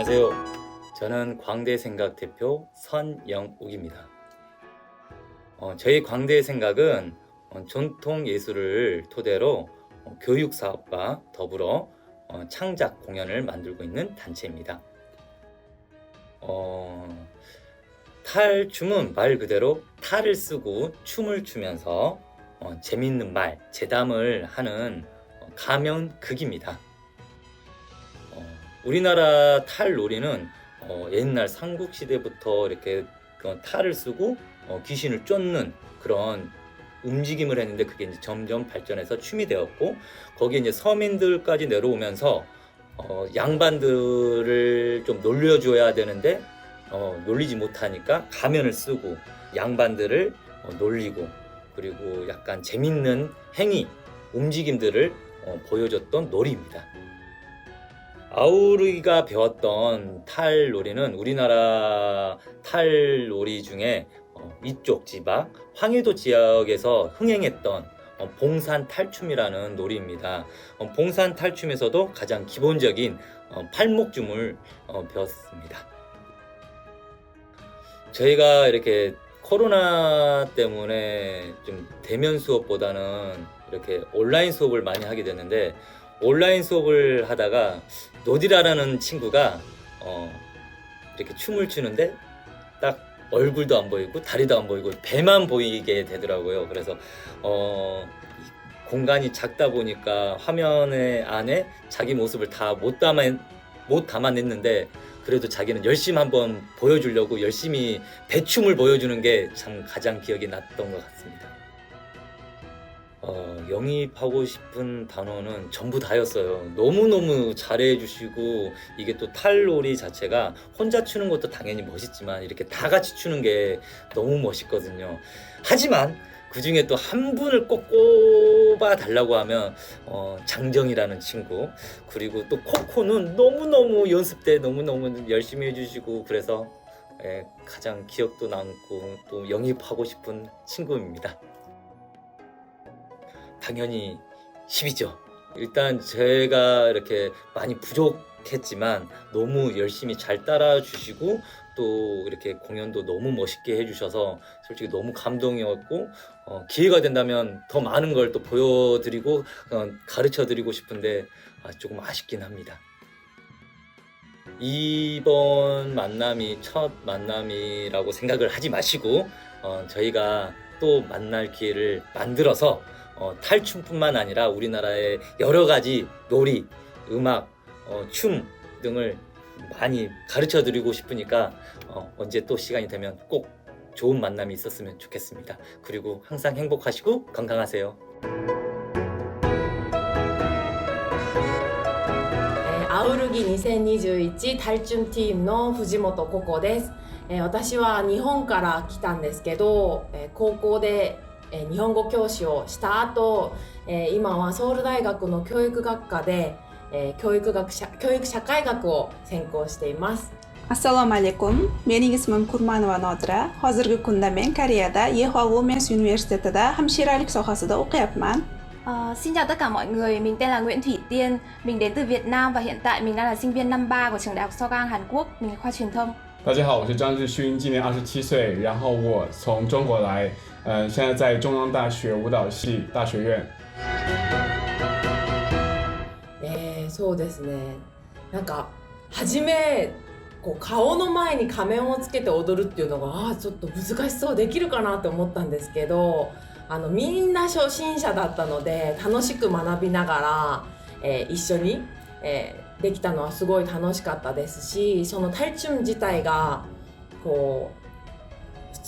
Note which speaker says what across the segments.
Speaker 1: 안녕하세요. 저는 광대 생각 대표 선영욱입니다. 어, 저희 광대 생각은 어, 전통 예술을 토대로 어, 교육 사업과 더불어 어, 창작 공연을 만들고 있는 단체입니다. 어, 탈춤은 말 그대로 탈을 쓰고 춤을 추면서 어, 재밌는 말, 재담을 하는 어, 가면극입니다. 어, 우리나라 탈놀이는 어, 옛날 삼국 시대부터 이렇게 그 탈을 쓰고 어, 귀신을 쫓는 그런 움직임을 했는데 그게 이제 점점 발전해서 춤이 되었고 거기에 이제 서민들까지 내려오면서 어, 양반들을 좀 놀려줘야 되는데 어, 놀리지 못하니까 가면을 쓰고 양반들을 어, 놀리고 그리고 약간 재밌는 행위 움직임들을 어, 보여줬던 놀이입니다. 아우르기가 배웠던 탈놀이는 우리나라 탈놀이 중에 어, 이쪽 지방 황해도 지역에서 흥행했던 어, 봉산 탈춤이라는 놀이입니다. 어, 봉산 탈춤에서도 가장 기본적인 어, 팔목춤을 어, 배웠습니다. 저희가 이렇게 코로나 때문에 좀 대면 수업보다는 이렇게 온라인 수업을 많이 하게 됐는데 온라인 수업을 하다가 노디라라는 친구가 어, 이렇게 춤을 추는데 딱 얼굴도 안 보이고 다리도 안 보이고 배만 보이게 되더라고요. 그래서 어, 이 공간이 작다 보니까 화면에 안에 자기 모습을 다 못 담아 못 담아냈는데 그래도 자기는 열심히 한번 보여주려고 열심히 배춤을 보여주는 게 참 가장 기억에 났던 것 같습니다. 어, 영입하고 싶은 단어는 전부 다였어요. 너무너무 잘해주시고, 이게 또 탈놀이 자체가 혼자 추는 것도 당연히 멋있지만, 이렇게 다 같이 추는 게 너무 멋있거든요. 하지만, 그 중에 또 한 분을 꼭 꼽아 달라고 하면, 어, 장정이라는 친구, 그리고 또 코코는 너무너무 연습 때 너무너무 열심히 해주시고, 그래서 예, 가장 기억도 남고, 또 영입하고 싶은 친구입니다. 당연히 10이죠. 일단 제가 이렇게 많이 부족했지만 너무 열심히 잘 따라주시고 또 이렇게 공연도 너무 멋있게 해주셔서 솔직히 너무 감동이었고 어, 기회가 된다면 더 많은 걸 또 보여드리고 어, 가르쳐드리고 싶은데 아, 조금 아쉽긴 합니다. 이번 만남이 첫 만남이라고 생각을 하지 마시고 어, 저희가 또 만날 기회를 만들어서 어, 탈춤뿐만 아니라 우리나라의 여러 가지 놀이, 음악, 어, 춤 등을 많이 가르쳐 드리고 싶으니까 어, 언제 또 시간이 되면 꼭 좋은 만남이 있었으면 좋겠습니다. 그리고 항상 행복하시고 건강하세요.
Speaker 2: 아우르기2021탈춤 팀の藤本ココです。えー私は日本から来たんですけど、えー高校で えー日本語教師をした後、えー今はソウル大学の教育学科で、えー教育学社教育社会学を専攻しています
Speaker 3: assalomu alaykum mening ismim kurmanova nodira hozirgi kunda men koreyada yeho womens universitetida hamshiralik sohasida o'qiyapman
Speaker 4: Ờ, xin chào tất cả mọi người, mình tên là Nguyễn Thủy Tiên, mình đến từ Việt Nam và hiện tại mình đang là sinh viên năm 3 của trường đại học Sogang Hàn Quốc, mình là khoa truyền thông.
Speaker 5: 大家好，我是张志勋，今年二十七岁，然后我从中国来，呃，现在在中央大学舞蹈系大学院。
Speaker 2: えーそうですねなんか初めこう顔の前に仮面をつけて踊るっていうのがあーちょっと難しそうできるかなって思ったんですけどあのみんな初心者だったので楽しく学びながら、えー一緒に、えーできたのはすごい楽しかったですしそのタイチュン自体がこう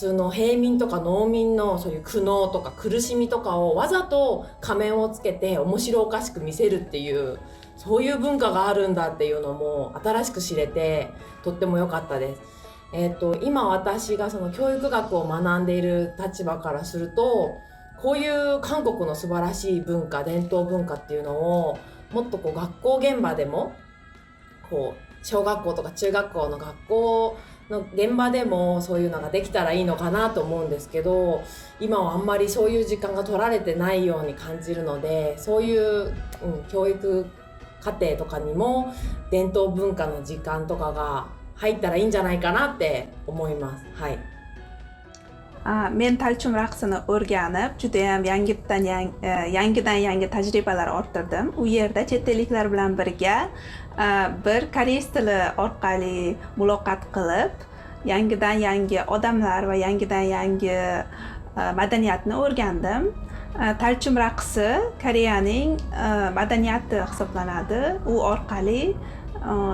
Speaker 2: 通の平民とか農民のそういう苦悩とか苦しみとかをわざと仮面をつけて面白おかしく見せるっていうそういう文化があるんだっていうのも新しく知れてとっても良かったです。えっと今私がその教育学を学んでいる立場からするとこういう韓国の素晴らしい文化伝統文化っていうのをもっとこう学校現場でもこう小学校とか中学校の学校の現場でもそういうのができたらいいのかなと思うんですけど今はあんまりそういう時間が取られてないように感じるのでそういう、うん、教育家庭とかにも伝統文化の時間とかが入ったらいいんじゃないかなって思います。はい。
Speaker 3: Mental men raqsini o'rganib judayam yangidan yang, e, yangidan yangi tajribalar orttirdim. U yerda chet elliklar bilan birga e, bir koreys tili orqali muloqot qilib yangidan yangi odamlar va yangidan yangi e, madaniyatni o'rgandim. Talchim talchum raqsi koreyaning madaniyati hisoblanadi. U orqali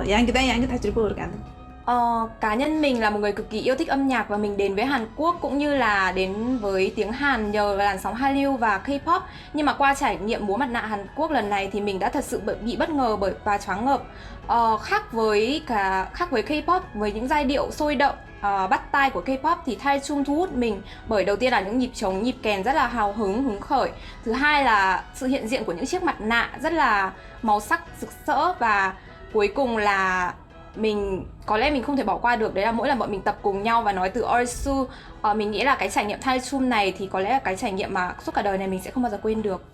Speaker 3: yangidan yangi tajriba o'rgandim.
Speaker 4: Ờ, cá nhân mình là một người cực kỳ yêu thích âm nhạc và mình đến với Hàn Quốc cũng như là đến với tiếng Hàn nhờ làn sóng Hallyu và K-pop. Nhưng mà qua trải nghiệm múa mặt nạ Hàn Quốc lần này thì mình đã thật sự bị- bất ngờ bởi và choáng ngợp. Ờ, khác với cả khác với K-pop với những giai điệu sôi động uh, bắt tai của K-pop thì Thai Chung thu hút mình bởi đầu tiên là những nhịp trống nhịp kèn rất là hào hứng hứng khởi. Thứ hai là sự hiện diện của những chiếc mặt nạ rất là màu sắc rực rỡ và cuối cùng là mình có lẽ mình không thể bỏ qua được. Đấy là mỗi lần bọn mình tập cùng nhau và nói từ Orisu uh, ờ, mình nghĩ là cái trải nghiệm Thai Chum này thì có lẽ là cái trải nghiệm mà suốt cả đời này mình sẽ không bao giờ quên được.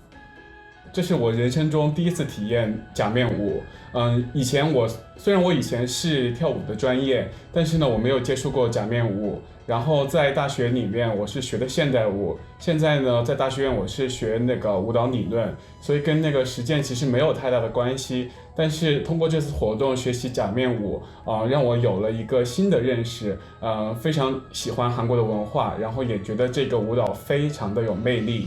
Speaker 5: 这是我人生中第一次体验假面舞。嗯，以前我虽然我以前是跳舞的专业，但是呢，我没有接触过假面舞。然后在大学里面，我是学的现代舞。现在呢，在大学院我是学那个舞蹈理论，所以跟那个实践其实没有太大的关系。但是通过这次活动学习假面舞，啊、让我有了一个新的认识。呃，非常喜欢韩国的文化，然后也觉得这个舞蹈非常的有魅力。